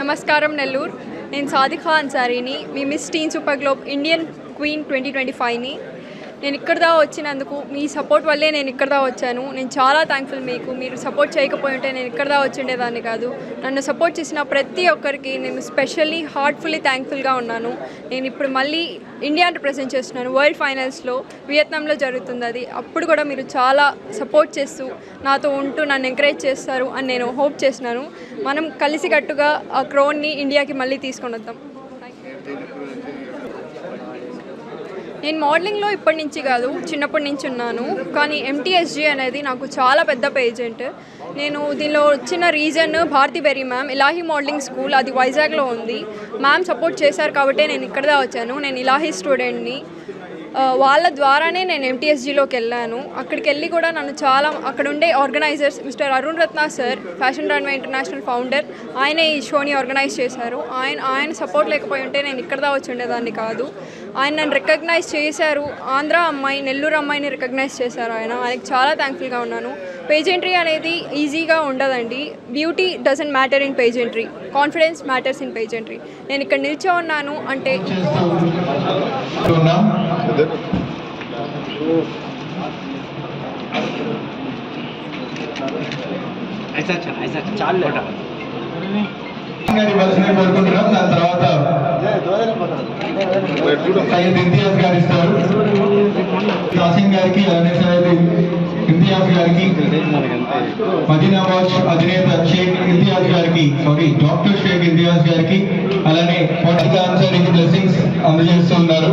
నమస్కారం నెల్లూరు. నేను సాదిఖా అన్సారీని. మీ miss teen super globe Indian queen twenty twenty ఫైవ్ని నేను ఇక్కడ దా వచ్చినందుకు మీ సపోర్ట్ వల్లే నేను ఇక్కడ దా వచ్చాను. నేను చాలా థ్యాంక్ఫుల్ మీకు. మీరు సపోర్ట్ చేయకపోయి ఉంటే నేను ఇక్కడ దా వచ్చిండేదాన్ని కాదు. నన్ను సపోర్ట్ చేసిన ప్రతి ఒక్కరికి నేను స్పెషల్లీ హార్ట్ఫుల్లీ థ్యాంక్ఫుల్గా ఉన్నాను. నేను ఇప్పుడు మళ్ళీ ఇండియాని రిప్రజెంట్ చేస్తున్నాను. వరల్డ్ ఫైనల్స్లో వియత్నాంలో జరుగుతుంది అది. అప్పుడు కూడా మీరు చాలా సపోర్ట్ చేస్తూ నాతో ఉంటూ నన్ను ఎంకరేజ్ చేస్తారు అని నేను హోప్ చేస్తున్నాను. మనం కలిసికట్టుగా ఆ క్రోన్ని ఇండియాకి మళ్ళీ తీసుకొని వద్దాం నేను మోడలింగ్లో ఇప్పటి నుంచి కాదు చిన్నప్పటి నుంచి ఉన్నాను. కానీ ఎంటీఎస్జీ అనేది నాకు చాలా పెద్ద పేజెంట్ నేను దీనిలో వచ్చిన reason Bharathi Berry ma'am Ilahi modelling school అది వైజాగ్లో ఉంది. మ్యామ్ సపోర్ట్ చేశారు కాబట్టే నేను ఇక్కడదా వచ్చాను. నేను ఇలాహీ స్టూడెంట్ని వాళ్ళ ద్వారానే నేను ఎంటీఎస్జీలోకి వెళ్ళాను. అక్కడికి వెళ్ళి కూడా నన్ను చాలా అక్కడ ఉండే organisers Mister Arun Ratna sir fashion runway international founder ఆయన ఈ షోని ఆర్గనైజ్ చేశారు. ఆయన ఆయన సపోర్ట్ లేకపోయి ఉంటే నేను ఇక్కడ దా వచ్చి ఉండేదాన్ని కాదు. ఆయన నన్ను రికగ్నైజ్ చేశారు. ఆంధ్ర అమ్మాయి నెల్లూరు అమ్మాయిని రికగ్నైజ్ చేశారు ఆయన. ఆయనకి చాలా థ్యాంక్ఫుల్గా ఉన్నాను. పేజెంట్రీ అనేది ఈజీగా ఉండదండి. Beauty doesn't matter in pageantry confidence matters in pageantry నేను ఇక్కడ నిల్చో ఉన్నాను అంటే ఐసా చాలు ఐసా చాలు లేట కోరుకుంటున్నాం దాని తర్వాత ఇంతియాజ్ గారు ఇస్తారు కాసిం గారికి అలానే సయ్యద్ ఇంతియాజ్ గారికి మదీనా వాచ్ అధినేత షేక్ ఇంతియాజ్ గారికి సారీ డాక్టర్ షేక్ ఇంతియాజ్ గారికి అలానే అందజేస్తున్నారు